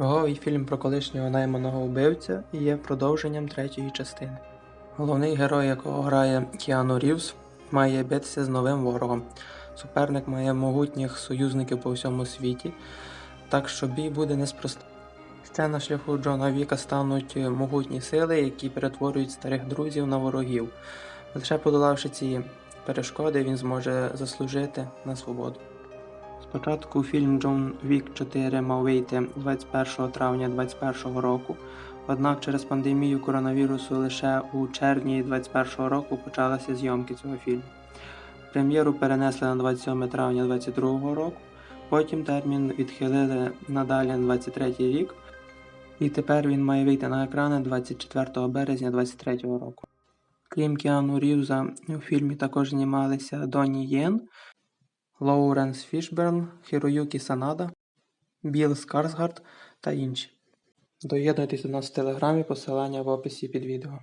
Черговий фільм про колишнього найманого вбивця є продовженням третьої частини. Головний герой, якого грає Кіану Рівз, має битися з новим ворогом. Суперник має могутніх союзників по всьому світі, так що бій буде неспростий. Ще на шляху Джона Віка стануть могутні сили, які перетворюють старих друзів на ворогів. Лише подолавши ці перешкоди, він зможе заслужити на свободу. Спочатку фільм Джон Вік 4 мав вийти 21 травня 2021 року, однак через пандемію коронавірусу лише у червні 2021 року почалися зйомки цього фільму. Прем'єру перенесли на 27 травня 2022 року, потім термін відхилили надалі на 23 рік, і тепер він має вийти на екрани 24 березня 2023 року. Крім Кіану Рівза, у фільмі також знімалися Доні Єн, Лоуренс Фішберн, Хіроюкі Санада, Біл Скарсгард та інші. Доєднуйтесь до нас в телеграмі, посилання в описі під відео.